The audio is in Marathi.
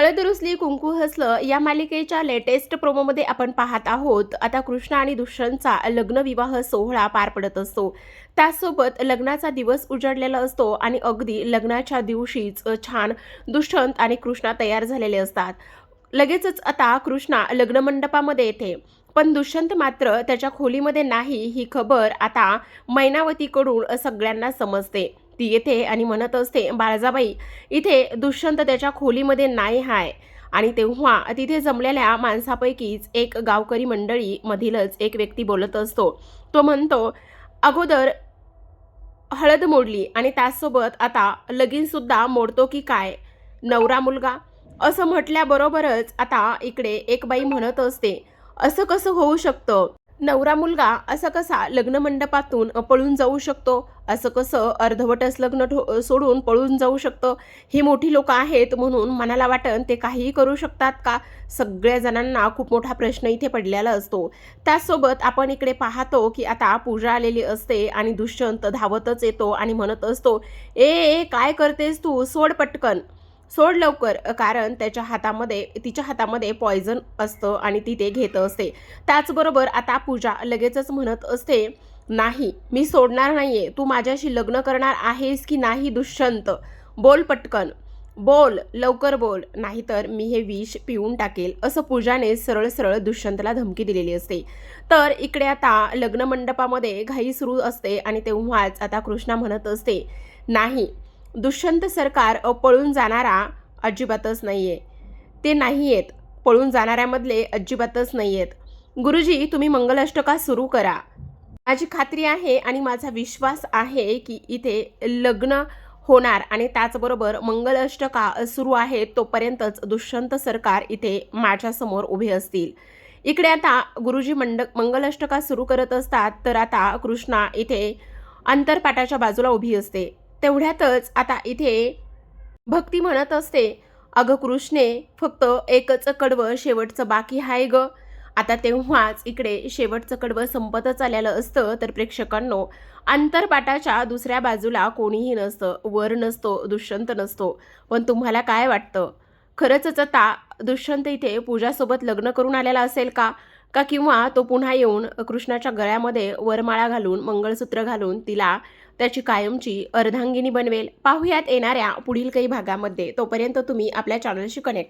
हळद रुसली कुंकू हसलं या मालिकेच्या लेटेस्ट प्रोमोमध्ये आपण पाहत आहोत. आता कृष्णा आणि दुष्यंतचा लग्नविवाह सोहळा पार पडत असतो. त्याचसोबत लग्नाचा दिवस उजडलेला असतो आणि अगदी लग्नाच्या दिवशीच छान दुष्यंत आणि कृष्णा तयार झालेले असतात. लगेचच आता कृष्णा लग्नमंडपामध्ये येते. पण दुष्यंत मात्र त्याच्या खोलीमध्ये नाही ही खबर आता मैनावतीकडून सगळ्यांना समजते. ती येते आणि म्हणत असते बाळजाबाई इथे दुष्यंत त्याच्या खोलीमध्ये नाही हाय. आणि तेव्हा तिथे जमलेल्या माणसापैकीच एक गावकरी मंडळी मधीलच एक व्यक्ती बोलत असतो. तो म्हणतो अगोदर हळद मोडली आणि त्याचसोबत आता लगीनसुद्धा मोडतो की काय? नवरा मुलगा? असं म्हटल्याबरोबरच आता इकडे एक बाई म्हणत असते असं कसं होऊ शकतं? नवरा मुलगा असं कसा लग्नमंडपातून पळून जाऊ शकतो? असं कसं अर्धवटच लग्न ठो सोडून पळून जाऊ शकतं? ही मोठी लोकं आहेत म्हणून मनाला वाटण ते काहीही करू शकतात का? सगळ्या जणांना खूप मोठा प्रश्न इथे पडलेला असतो. त्याचसोबत आपण इकडे पाहतो की आता पूजा आलेली असते आणि दुष्यंत धावतच येतो आणि म्हणत असतो ए ए काय करतेस तू? सोड पटकन. सोड लवकर कारण त्याच्या हातामध्ये तिच्या हातामध्ये पॉयझन असतं आणि ती ते घेत असते. त्याचबरोबर आता पूजा लगेचच म्हणत असते नाही मी सोडणार नाहीये. तू माझ्याशी लग्न करणार आहेस की नाही दुष्यंत? बोल पटकन. बोल लवकर बोल. नाहीतर मी हे विष पिऊन टाकेल. असं पूजाने सरळ सरळ दुष्यंतला धमकी दिलेली असते. तर इकडे आता लग्न मंडपामध्ये घाई सुरू असते आणि तेव्हाच आता कृष्णा म्हणत असते नाही दुष्यंत सरकार पळून जाणारा अजिबातच नाही आहे ते नाही आहेत पळून जाणाऱ्यामधले अजिबातच नाही आहेत गुरुजी तुम्ही मंगलाष्टका सुरू करा. माझी खात्री आहे आणि माझा विश्वास आहे की इथे लग्न होणार आणि त्याचबरोबर मंगलाष्टका सुरू आहे तोपर्यंतच दुष्यंत सरकार इथे माझ्यासमोर उभे असतील. इकडे आता गुरुजी मंड मंगलाष्टका सुरू करत असतात तर आता कृष्णा इथे अंतरपाटाच्या बाजूला उभी असते. तेवढ्यातच आता इथे भक्ती म्हणत असते. अगं कृष्णे फक्त एकच कडवं शेवटचं बाकी आहे ग. आता तेव्हाच इकडे शेवटचं कडवं संपतच आलेलं असतं तर प्रेक्षकांनो अंतरपाटाच्या दुसऱ्या बाजूला कोणीही नसतं वर नसतो दुष्यंत नसतो. पण तुम्हाला काय वाटतं? खरंच आता दुष्यंत इथे पूजासोबत लग्न करून आलेला असेल का? का किंवा तो पुन्हा येऊन कृष्णाच्या गळ्यामध्ये वरमाळा घालून मंगळसूत्र घालून तिला त्याची कायमची अर्धांगिनी बनवेल. पाहुयात येणाऱ्या पुढील काही भागामध्ये. तोपर्यंत तुम्ही आपल्या चॅनलशी कनेक्ट